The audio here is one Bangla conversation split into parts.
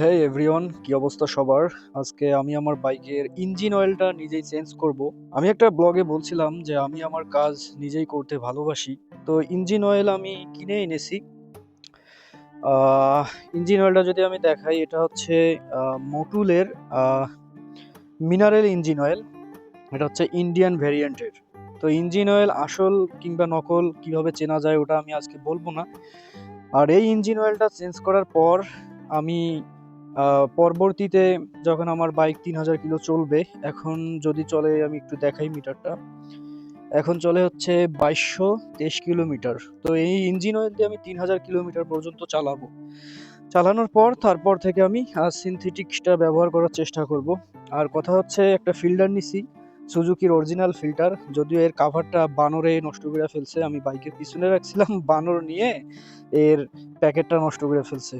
হেই এভরিওয়ান কি অবস্থা সবার? আজকে আমি আমার বাইকের ইঞ্জিন অয়েলটা নিজেই চেঞ্জ করব। আমি একটা ব্লগে বলছিলাম যে আমি আমার কাজ নিজেই করতে ভালোবাসি। তো ইঞ্জিন অয়েল আমি কিনে এনেছি। ইঞ্জিন অয়েলটা যদি আমি দেখাই, এটা হচ্ছে মোটুলের মিনারেল ইঞ্জিন অয়েল এটা হচ্ছে ইন্ডিয়ান ভ্যারিয়েন্টের তো ইঞ্জিন অয়েল আসল কিংবা নকল কীভাবে চেনা যায় ওটা আমি আজকে বলব না। আর এই ইঞ্জিন অয়েলটা চেঞ্জ করার পর আমি পরবর্তীতে যখন আমার বাইক তিন হাজার কিলো চলবে, এখন যদি চলে, আমি একটু দেখাই মিটারটা এখন চলে হচ্ছে বাইশশো তেইশ কিলোমিটার। তো এই ইঞ্জিন অয়েল দিয়ে আমি তিন হাজার কিলোমিটার পর্যন্ত চালাবো। চালানোর পর, তারপর থেকে আমি সিনথেটিক্সটা ব্যবহার করার চেষ্টা করব। আর কথা হচ্ছে, একটা ফিল্টার নিছি সুজুকির অরিজিনাল ফিল্টার যদিও এর কাভারটা বানরে নষ্ট করে ফেলছে, আমি বাইকের পিছনে রাখছিলাম, বানর নিয়ে এর প্যাকেটটা নষ্ট করে ফেলছে।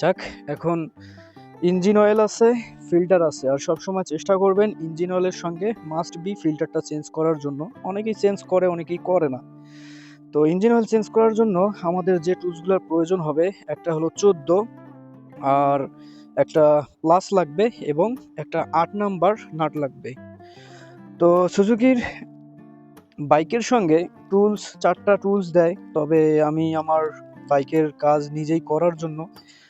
যাক, এখন ইঞ্জিন অয়েল আছে ফিল্টার আছে, আর সবসময় চেষ্টা করবেন ইঞ্জিন অয়েলের সঙ্গে মাস্ট বি ফিল্টারটা চেঞ্জ করার জন্য। অনেকেই চেঞ্জ করে, অনেকেই করে না। তো ইঞ্জিন অয়েল চেঞ্জ করার জন্য আমাদের যে টুলসগুলোর প্রয়োজন হবে, একটা হলো চোদ্দ, আর একটা প্লাস লাগবে এবং একটা আট নাম্বার নাট লাগবে। তো সুজুকির বাইকের সঙ্গে টুলস চারটা টুলস দেয়, তবে আমি আমার বাইকের কাজ নিজেই করার জন্য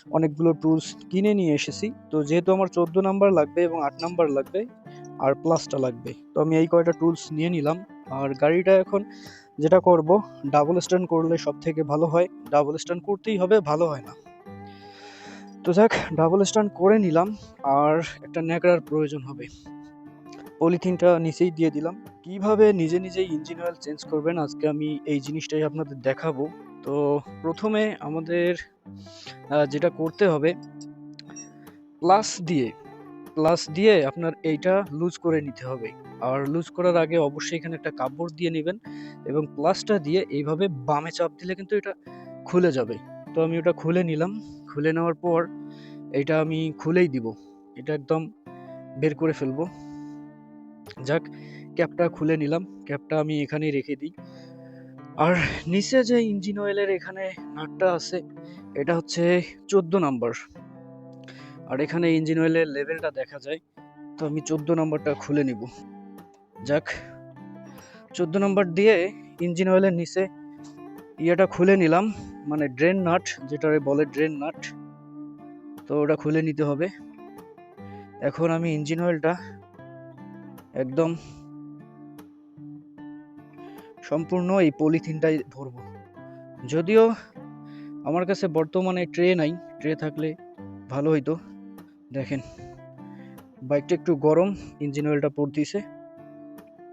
অনেকগুলো টুলস কিনে নিয়ে এসেছি। তো যেহেতু আমার চোদ্দ নাম্বার লাগবে এবং আট নাম্বার লাগবে, আর প্লাসটা লাগবে, তো আমি এই কয়টা টুলস নিয়ে নিলাম। আর গাড়িটা এখন যেটা করব ডাবল স্ট্যান্ড করলে সব থেকে ভালো হয়। ডাবল স্ট্যান্ড করতেই হবে, ভালো হয় না। তো যাক ডাবল স্ট্যান্ড করে নিলাম, আর একটা ন্যাকড়ার প্রয়োজন হবে। পলিথিনটা নিচেই দিয়ে দিলাম। কীভাবে নিজে নিজেই ইঞ্জিন অয়েল চেঞ্জ করবেন, আজকে আমি এই জিনিসটাই আপনাদের দেখাবো। তো প্রথমে আমাদের যেটা করতে হবে প্লাস দিয়ে প্লাস দিয়ে আপনার এইটা লুজ করে নিতে হবে। আর লুজ করার আগে অবশ্যই এখানে একটা কাপড় দিয়ে নেবেন এবং প্লাসটা দিয়ে এইভাবে বামে চাপ দিলে কিন্তু এটা খুলে যাবে। তো আমি ওটা খুলে নিলাম। খুলে নেওয়ার পর এটা আমি খুলেই দিব। এটা একদম বের করে ফেলব। যাক ক্যাপটা খুলে নিলাম। ক্যাপটা আমি এখানেই রেখে দিই। আর নিচে যে ইঞ্জিন অয়েলের এখানে নাটটা আছে, এটা হচ্ছে চোদ্দ নাম্বার। আর এখানে ইঞ্জিন অয়েলের লেভেলটা দেখা যায়, তো আমি চোদ্দ নাম্বারটা খুলে নিব। যাক, চোদ্দ নাম্বার দিয়ে ইঞ্জিন অয়েলের নিচে ইয়েটা খুলে নিলাম মানে ড্রেন নাট যেটা বলে ড্রেন নাট তো ওটা খুলে নিতে হবে। এখন আমি ইঞ্জিন অয়েলটা একদম সম্পূর্ণ এই পলিথিনটাই ভরবো। যদিও আমার কাছে বর্তমানে ট্রে নাই, ট্রে থাকলে ভালো হইতো। দেখেন, বাইকটা একটু গরম, ইঞ্জিন অয়েলটা পড়তিছে।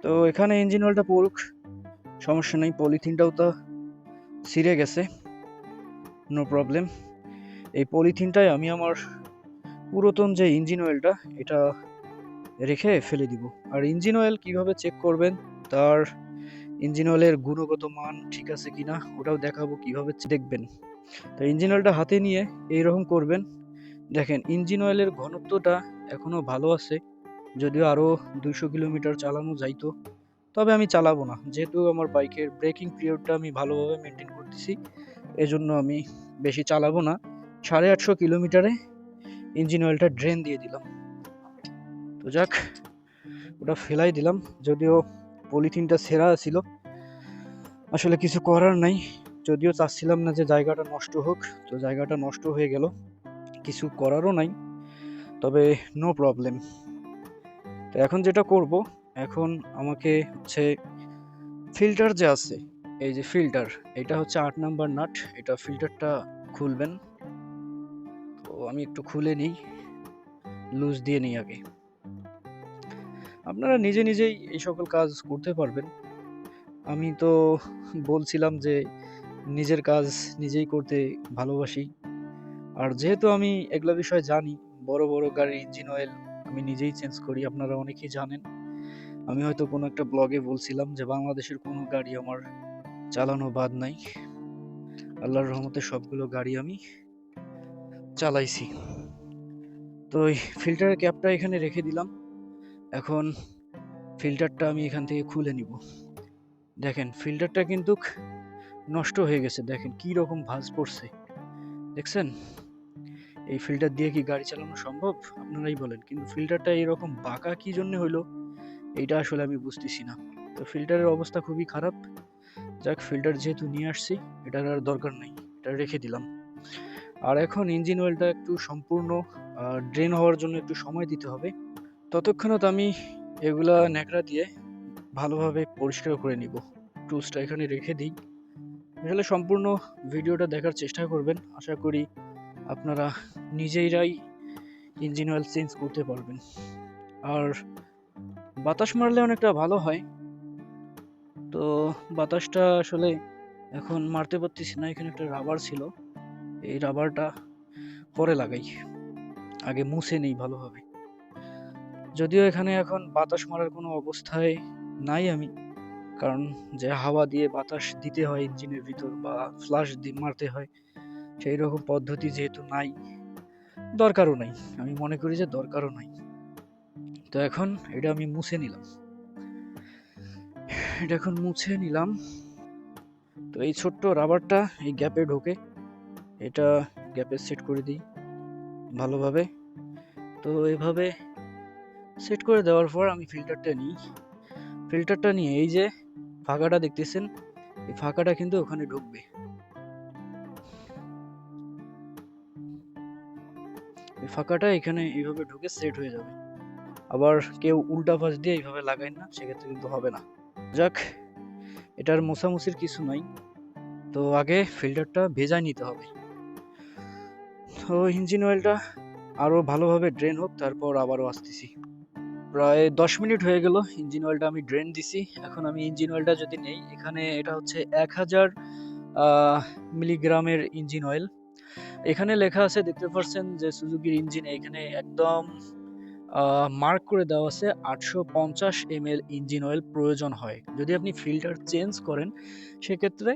তো এখানে ইঞ্জিন অয়েলটা পড়ুক, সমস্যা নেই, পলিথিনটাও তো ছিঁড়ে গেছে নো প্রবলেম এই পলিথিনটাই আমি আমার পুরাতন যে ইঞ্জিন অয়েলটা, এটা রেখে ফেলে দিব। আর ইঞ্জিন অয়েল কীভাবে চেক করবেন, তার ইঞ্জিন অয়েলের গুণগত মান ঠিক আছে কিনা ওটাও দেখাবো কীভাবে দেখবেন। তো ইঞ্জিন অয়েলটা হাতে নিয়ে এইরকম করবেন। দেখেন, ইঞ্জিন অয়েলের ঘনত্বটা এখনও ভালো আছে, যদিও আরও দুইশো কিলোমিটার চালানো যাইতো। তবে আমি চালাবো না, যেহেতু আমার বাইকের ব্রেকিং পিরিয়ডটা আমি ভালোভাবে মেনটেন করতেছি, এজন্য আমি বেশি চালাবো না। সাড়ে আটশো কিলোমিটারে ইঞ্জিন অয়েলটা ড্রেন দিয়ে দিলাম। তো যাক, ওটা ফেলাই দিলাম, যদিও পলিথিনটা ছেঁড়া ছিল। আসলে কিছু করার নাই। যদিও চাচ্ছিলাম না যে জায়গাটা নষ্ট হোক, তো জায়গাটা নষ্ট হয়ে গেল। কিছু করারও নাই, তবে নো প্রবলেম তো এখন যেটা করব, এখন আমাকে হচ্ছে ফিল্টার যে আছে, এই যে ফিল্টার এটা হচ্ছে আট নাম্বার নাট, এটা ফিল্টারটা খুলবেন। তো আমি একটু খুলে নিই লুজ দিয়ে নিই আগে। আপনারা নিজে নিজেই এই সকল কাজ করতে পারবেন। আমি তো বলছিলাম যে নিজের কাজ নিজেই করতে ভালোবাসি। আর যেহেতু আমি এগুলো বিষয়ে জানি, বড় বড় গাড়ি ইঞ্জিন অয়েল আমি নিজেই চেঞ্জ করি, আপনারা অনেকেই জানেন। আমি হয়তো কোনো একটা ব্লগে বলছিলাম যে বাংলাদেশের কোনো গাড়ি আমার চালানো বাদ নাই। আল্লাহর রহমতে সবগুলো গাড়ি আমি চালাইছি। তো ওই ফিল্টারের ক্যাপটা এখানে রেখে দিলাম। এখন ফিল্টারটা আমি এখান থেকে খুলে নিব। দেখেন ফিল্টারটা কিন্তু নষ্ট হয়ে গেছে। দেখেন, কি রকম ভাঁজ পড়ছে। দেখছেন? এই ফিল্টার দিয়ে কি গাড়ি চালানো সম্ভব? আপনারাই বলেন, কিন্তু ফিল্টারটা এরকম বাঁকা কি জন্য হইল? এইটা আসলে আমি বুঝতেছি না। তো ফিল্টারের অবস্থা খুবই খারাপ। যাক ফিল্টার যেহেতু নিয়ে আসছি, এটার আর দরকার নেই। এটা রেখে দিলাম। আর এখন ইঞ্জিন অয়েলটা একটু সম্পূর্ণ ড্রেন হওয়ার জন্য একটু সময় দিতে হবে। ততক্ষণত আমি এগুলা ন্যাকড়া দিয়ে ভালোভাবে পরিষ্কার করে নিব। টুলসটা এখানে রেখে দিই। আসলে সম্পূর্ণ ভিডিওটা দেখার চেষ্টা করবেন। আশা করি আপনারা নিজেরাই ইঞ্জিন অয়েল চেঞ্জ করতে পারবেন। আর বাতাস মারলে অনেকটা ভালো হয়। তো বাতাসটা আসলে এখন মারতে পারতেছি না। এখানে একটা রাবার ছিল। এই রাবারটা পরে লাগাই। আগে মুছে নেই ভালোভাবে। যদিও এখানে এখন বাতাস মারার কোনো অবস্থায় নাই আমি। কারণ যে হাওয়া দিয়ে বাতাস দিতে হয় ইঞ্জিনের ভিতর বা ফ্লাশ দিয়ে মারতে হয়, সেই রকম পদ্ধতি যেহেতু নাই, দরকারও নাই। আমি মনে করি যে দরকারও নাই। তো এখন এটা আমি মুছে নিলাম। এটা এখন মুছে নিলাম। তো এই ছোট্ট রাবারটা এই গ্যাপে ঢোকে। এটা গ্যাপে সেট করে দিই ভালোভাবে। তো এভাবে সেট করে দেওয়ার পর আমি ফিল্টারটা নিই। ফিল্টারটা নিয়ে এই যে ফাঁকাটা দেখতেছেন, এই ফাঁকাটা কিন্তু ওখানে ঢুকবে। এই ফাঁকাটা এখানে এইভাবে ঢুকে সেট হয়ে যাবে। আবার কেউ উল্টা পাশ দিয়ে এইভাবে লাগায় না, সেক্ষেত্রে কিন্তু হবে না। যাক, এটার মোছামুছির কিছু নাই। তো আগে ফিল্টারটা ভেজায় নিতে হবে। তো ইঞ্জিন অয়েলটা আরও ভালোভাবে ড্রেন হোক, তারপর আবারও আসতেছি। প্রায় দশ মিনিট হয়ে গেল, ইঞ্জিন অয়েলটা আমি ড্রেন দিছি। এখন আমি ইঞ্জিন অয়েলটা যদি নেই, এখানে এটা হচ্ছে এক হাজার মিলিগ্রামের ইঞ্জিন অয়েল এখানে লেখা আছে দেখতে পাচ্ছেন যে সুজুকির ইঞ্জিন এখানে একদম মার্ক করে দেওয়া আছে আটশো পঞ্চাশ এম ইঞ্জিন অয়েল প্রয়োজন হয়। যদি আপনি ফিল্টার চেঞ্জ করেন, সেক্ষেত্রে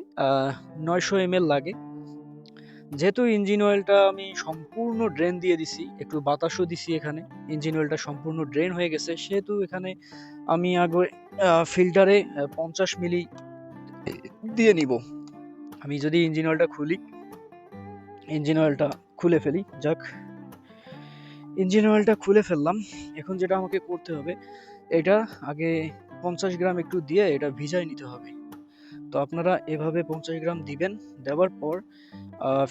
নয়শো এম লাগে। যেহেতু ইঞ্জিন অয়েলটা আমি সম্পূর্ণ ড্রেন দিয়ে দিছি, একটু বাতাসও দিছি এখানে, ইঞ্জিন অয়েলটা সম্পূর্ণ ড্রেন হয়ে গেছে, সেহেতু এখানে আমি আগে ফিল্টারে পঞ্চাশ মিলি দিয়ে নিব। আমি যদি ইঞ্জিন অয়েলটা খুলি, ইঞ্জিন অয়েলটা খুলে ফেলি, যাক। ইঞ্জিন অয়েলটা খুলে ফেললাম, এখন যেটা আমাকে করতে হবে, এটা আগে পঞ্চাশ গ্রাম একটু দিয়ে এটা ভিজাই নিতে হবে। তো আপনারা এভাবে পঞ্চাশ গ্রাম দিবেন, দেওয়ার পর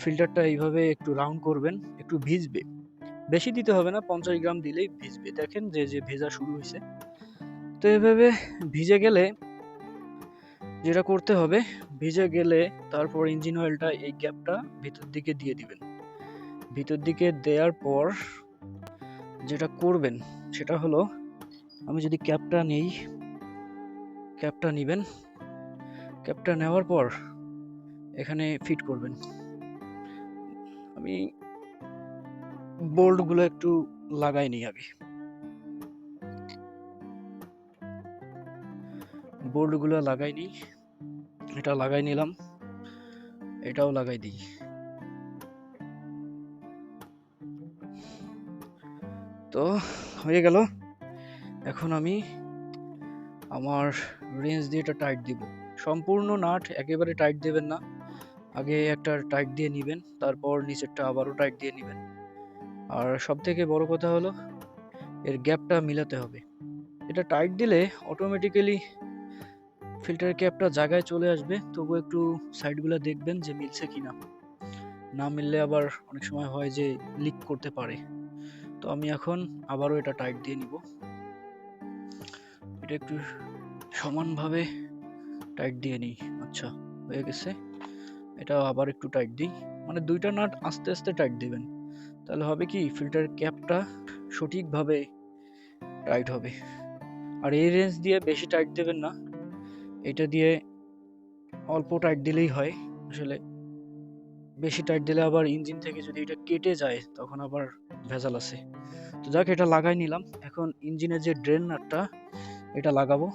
ফিল্টারটা এইভাবে একটু রাউন্ড করবেন, একটু ভিজবে। বেশি দিতে হবে না, পঞ্চাশ গ্রাম দিলেই ভিজবে। দেখেন যে যে ভেজা শুরু হয়েছে। তো এভাবে ভিজে গেলে যেটা করতে হবে, ভিজে গেলে তারপর ইঞ্জিন অয়েলটা এই গ্যাপটা ভিতর দিকে দিয়ে দিবেন। ভিতর দিকে দেওয়ার পর যেটা করবেন, সেটা হলো, আমি যদি ক্যাপটা নেই ক্যাপটা নেবেন ক্যাপটা নেওয়ার পর এখানে ফিট করবেন। আমি বোল্টগুলো একটু লাগাই নিই আগে। বোল্টগুলো লাগাই নিই। এটা লাগাই নিলাম। এটাও লাগাই দিই। তো হয়ে গেল। এখন আমি আমার রেঞ্জ দিয়ে এটা টাইট দিব। সম্পূর্ণ নাট একেবারে টাইট দেবেন না। আগে একটা টাইট দিয়ে নেবেন, তারপর নিচেরটা আবারও টাইট দিয়ে নেবেন। আর সব থেকে বড় কথা হলো, এর গ্যাপটা মিলাতে হবে। এটা টাইট দিলে অটোমেটিক্যালি ফিল্টার ক্যাপটা জায়গায় চলে আসবে, তবু একটু সাইডগুলো দেখবেন যে মিলছে কিনা। না মিললে আবার অনেক সময় হয় যে লিক করতে পারে। তো আমি এখন আবারও এটা টাইট দিয়ে নিব। এটা একটু সমানভাবে টাইট দিয়ে নিই। আচ্ছা হয়ে গেছে। এটা আবার একটু টাইট দিই। মানে দুইটা নাট আস্তে আস্তে টাইট দিবেন। তাহলে হবে কি ফিল্টার ক্যাপটা সঠিকভাবে টাইট হবে। আর এই রেঞ্জ দিয়ে বেশি টাইট দেবেন না। এটা দিয়ে অল্প টাইট দিলেই হয়। আসলে বেশি টাইট দিলে আবার ইঞ্জিন থেকে যদি এটা কেটে যায়, তখন আবার ভেজাল আছে। তো যাক, এটা লাগাই নিলাম। এখন ইঞ্জিনের যে ড্রেন নাটটা এটা লাগাবো।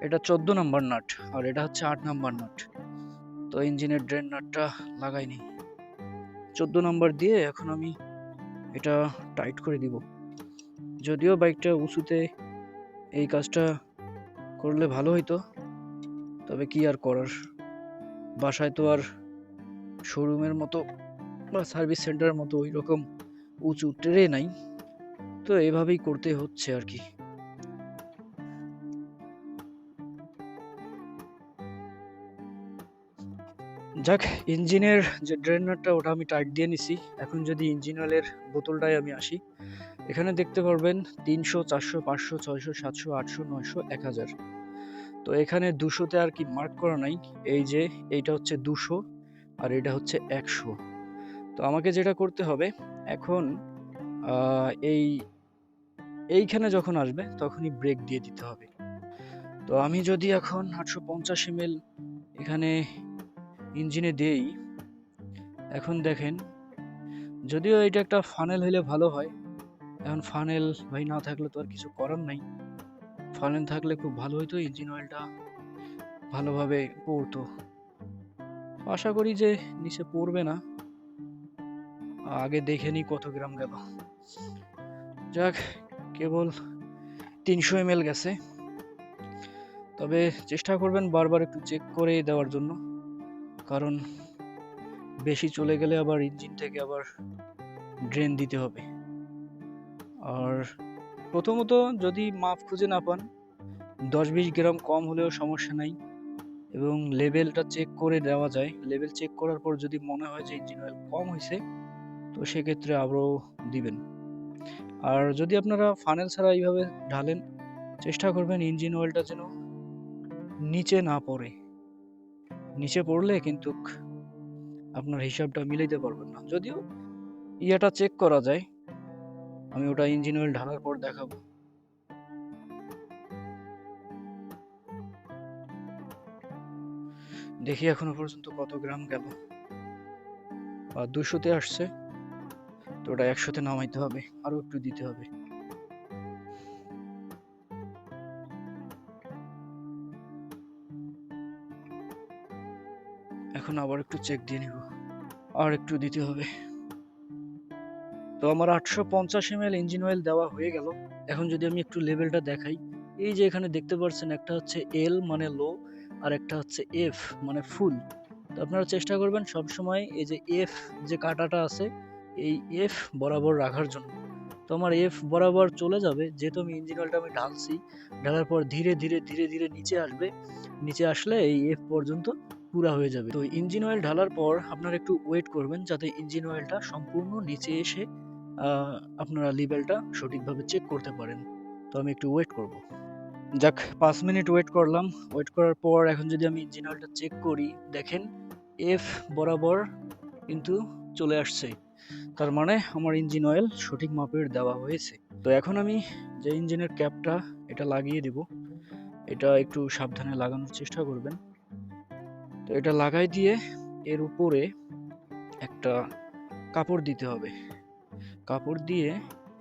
এটা চোদ্দ নাম্বার নাট আর এটা হচ্ছে আট নাম্বার নাট। তো ইঞ্জিনের ড্রেন নাটটা লাগাইনি চোদ্দ নাম্বার দিয়ে এখন আমি এটা টাইট করে দিব। যদিও বাইকটা উঁচুতে এই কাজটা করলে ভালো হইতো, তবে কি আর করার? বাসায় তো আর শোরুমের মতো বা সার্ভিস সেন্টারের মতো ওই রকম উঁচু ট্রে নাই। তো এভাবেই করতে হচ্ছে আর কি। যাক, ইঞ্জিনের যে ড্রেনারটা ওটা আমি টাইট দিয়ে নিছি। এখন যদি ইঞ্জিন অয়েলের বোতলটায় আমি আসি, এখানে দেখতে পারবেন তিনশো, চারশো, পাঁচশো, ছয়শো, সাতশো, আটশো, নয়শো, এক হাজার। তো এখানে দুশোতে আর কি মার্ক করা নাই। এই যে, এইটা হচ্ছে দুশো আর এটা হচ্ছে একশো। তো আমাকে যেটা করতে হবে, এখন এই, এইখানে যখন আসবে, তখনই ব্রেক দিয়ে দিতে হবে। তো আমি যদি এখন আটশো পঞ্চাশ এমএল এখানে ইঞ্জিনে দেই। এখন দেখেন, যদিও এটা একটা ফানেল হইলে ভালো হয়, এখন ফানেল ভাই না থাকলে তো আর কিছু করার নাই। ফানেল থাকলে খুব ভালো হইতো ইঞ্জিন অয়েলটা ভালোভাবে পড়তো। আশা করি যে নিচে পড়বে না। আগে দেখে নি কত গ্রাম গেল। যাক, কেবল তিনশো এম গেছে। তবে চেষ্টা করবেন বারবার একটু চেক করে দেওয়ার জন্য। কারণ বেশি চলে গেলে আবার ইঞ্জিন থেকে আবার ড্রেন দিতে হবে। আর প্রথমত যদি মাপ খুঁজে না পান দশ বিশ গ্রাম কম হলেও সমস্যা নাই এবং লেভেলটা চেক করে দেওয়া যায়। লেভেল চেক করার পর যদি মনে হয় যে ইঞ্জিন অয়েল কম হয়েছে, তো সেক্ষেত্রে আবারও দিবেন। আর যদি আপনারা ফানেল ছাড়া এইভাবে ঢালেন, চেষ্টা করবেন ইঞ্জিন অয়েলটা যেন নিচে না পড়ে। নিচে পড়লে কিন্তু আপনার হিসাবটা মিলাইতে পারবেন না। যদিও ইয়েটা চেক করা যায়, আমি ওটা ইঞ্জিন অয়েল ঢালার পর দেখাবো। দেখি এখনও পর্যন্ত কত গ্রাম গেল। আর দুশোতে আসছে, তো ওটা একশোতে নামাইতে হবে আরও একটু দিতে হবে। এখন আবার একটু চেক দিয়ে নিব। আর একটু দিতে হবে। তো আমার আটশো পঞ্চাশ এম এল ইঞ্জিন অয়েল দেওয়া হয়ে গেল। এখন যদি আমি একটু লেভেলটা দেখাই, এই যে এখানে দেখতে পাচ্ছেন একটা হচ্ছে এল মানে লো আর একটা হচ্ছে এফ মানে ফুল তো আপনারা চেষ্টা করবেন সব সময় এই যে এফ যে কাটাটা আছে, এই এফ বরাবর রাখার জন্য। তো আমার এফ বরাবর চলে যাবে, যেহেতু আমি ইঞ্জিন অয়েলটা আমি ঢালছি, ঢালার পর ধীরে ধীরে ধীরে ধীরে নিচে আসবে। নিচে আসলে এই এফ পর্যন্ত পুরা হয়ে যাবে। তো ইঞ্জিন অয়েল ঢালার পর আপনারা একটু ওয়েট করবেন যাতে ইঞ্জিন অয়েলটা সম্পূর্ণ নিচে এসে আপনারা লেভেলটা সঠিকভাবে চেক করতে পারেন। তো আমি একটু ওয়েট করব। যাক, পাঁচ মিনিট ওয়েট করলাম। ওয়েট করার পর এখন যদি আমি ইঞ্জিন অয়েলটা চেক করি, দেখেন এফ বরাবর কিন্তু চলে আসছে। তার মানে আমার ইঞ্জিন অয়েল সঠিক মাপের দেওয়া হয়েছে। তো এখন আমি যে ইঞ্জিনের ক্যাপটা এটা লাগিয়ে দিব। এটা একটু সাবধানে লাগানোর চেষ্টা করবেন। তো এটা লাগাই দিয়ে এর উপরে একটা কাপড় দিতে হবে। কাপড় দিয়ে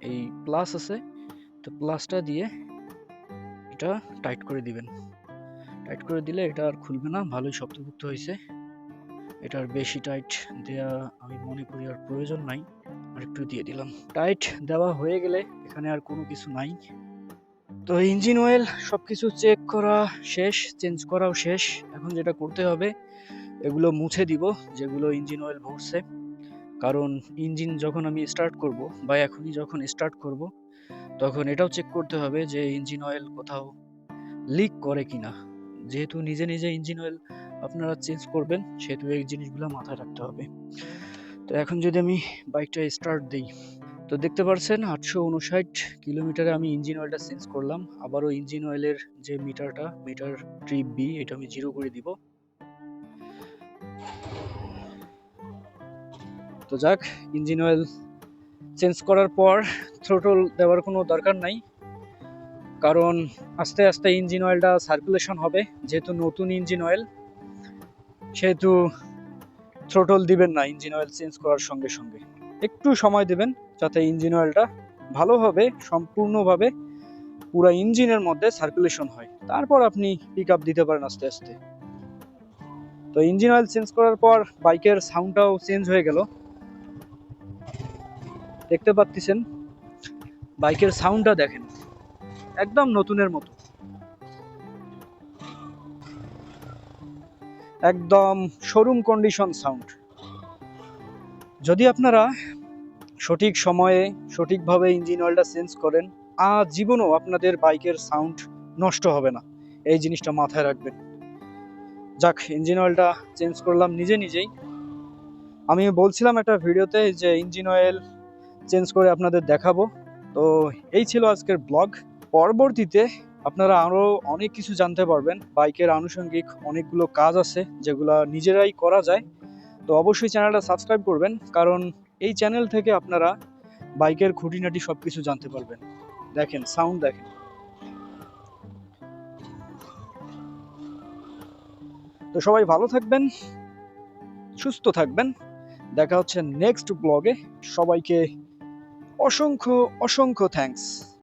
এই প্লাস আছে, তো প্লাসটা দিয়ে এটা টাইট করে দিবেন। টাইট করে দিলে এটা আর খুলবে না, ভালোই শক্তপোক্ত হয়েছে। এটার বেশি টাইট দেয়া আমি মনে করি আর প্রয়োজন নাই, আর একটু দিয়ে দিলাম। টাইট দেওয়া হয়ে গেলে এখানে আর কোনো কিছু নাই। তো ইঞ্জিন অয়েল সব কিছু চেক করা শেষ চেঞ্জ করাও শেষ। এখন যেটা করতে হবে, এগুলো মুছে দিব, যেগুলো ইঞ্জিন অয়েল ভরছে। কারণ ইঞ্জিন যখন আমি স্টার্ট করব, বা এখনই যখন স্টার্ট করব, তখন এটাও চেক করতে হবে যে ইঞ্জিন অয়েল কোথাও লিক করে কি না যেহেতু নিজে নিজে ইঞ্জিন অয়েল আপনারা চেঞ্জ করবেন, সেহেতু এই জিনিসগুলো মাথায় রাখতে হবে। তো এখন যদি আমি বাইকটা স্টার্ট দিই তো দেখতে পাচ্ছেন আটশো উনষাট কিলোমিটারে আমি ইঞ্জিন অয়েলটা চেঞ্জ করলাম। আবারও ইঞ্জিন অয়েলের যে মিটারটা, মিটার ট্রিপ বি এটা আমি জিরো করে দিব। তো যাক ইঞ্জিন অয়েল চেঞ্জ করার পর থ্রোটল দেওয়ার কোনো দরকার নাই। কারণ আস্তে আস্তে ইঞ্জিন অয়েলটা সার্কুলেশন হবে, যেহেতু নতুন ইঞ্জিন অয়েল সেহেতু থ্রোটল দিবেন না ইঞ্জিন অয়েল চেঞ্জ করার সঙ্গে সঙ্গে। একটু সময় দেবেন যাতে ইঞ্জিন অয়েলটা ভালোভাবে সম্পূর্ণভাবে পুরো ইঞ্জিনের মধ্যে সার্কুলেশন হয়। তারপর আপনি পিক আপ দিতে পারেন আস্তে আস্তে। তো ইঞ্জিন অয়েল চেঞ্জ করার পর বাইকের সাউন্ডটাও চেঞ্জ হয়ে গেল। দেখতে পাচ্ছেন বাইকের সাউন্ডটা দেখেন, একদম নতুনের মতো। একদম শোরুম কন্ডিশন সাউন্ড যদি আপনারা সঠিক সময়ে সঠিকভাবে ইঞ্জিন অয়েলটা চেঞ্জ করেন আর জীবনও আপনাদের বাইকের সাউন্ড নষ্ট হবে না। এই জিনিসটা মাথায় রাখবেন। যাক, ইঞ্জিন অয়েলটা চেঞ্জ করলাম নিজে নিজেই। আমি বলছিলাম একটা ভিডিওতে যে ইঞ্জিন অয়েল চেঞ্জ করে আপনাদের দেখাবো। তো এই ছিল আজকের ব্লগ। পরবর্তীতে আপনারা আরও অনেক কিছু জানতে পারবেন। বাইকের আনুষঙ্গিক অনেকগুলো কাজ আছে যেগুলো নিজেরাই করা যায়। তো অবশ্যই চ্যানেলটা সাবস্ক্রাইব করবেন, কারণ এই চ্যানেল থেকে আপনারা বাইকের খুঁটিনাটি সব কিছু জানতে পারবেন। দেখেন সাউন্ড দেখেন। তো সবাই ভালো থাকবেন, সুস্থ থাকবেন। দেখা হচ্ছে নেক্সট ব্লগে সবাইকে অসংখ্য অসংখ্য থ্যাঙ্কস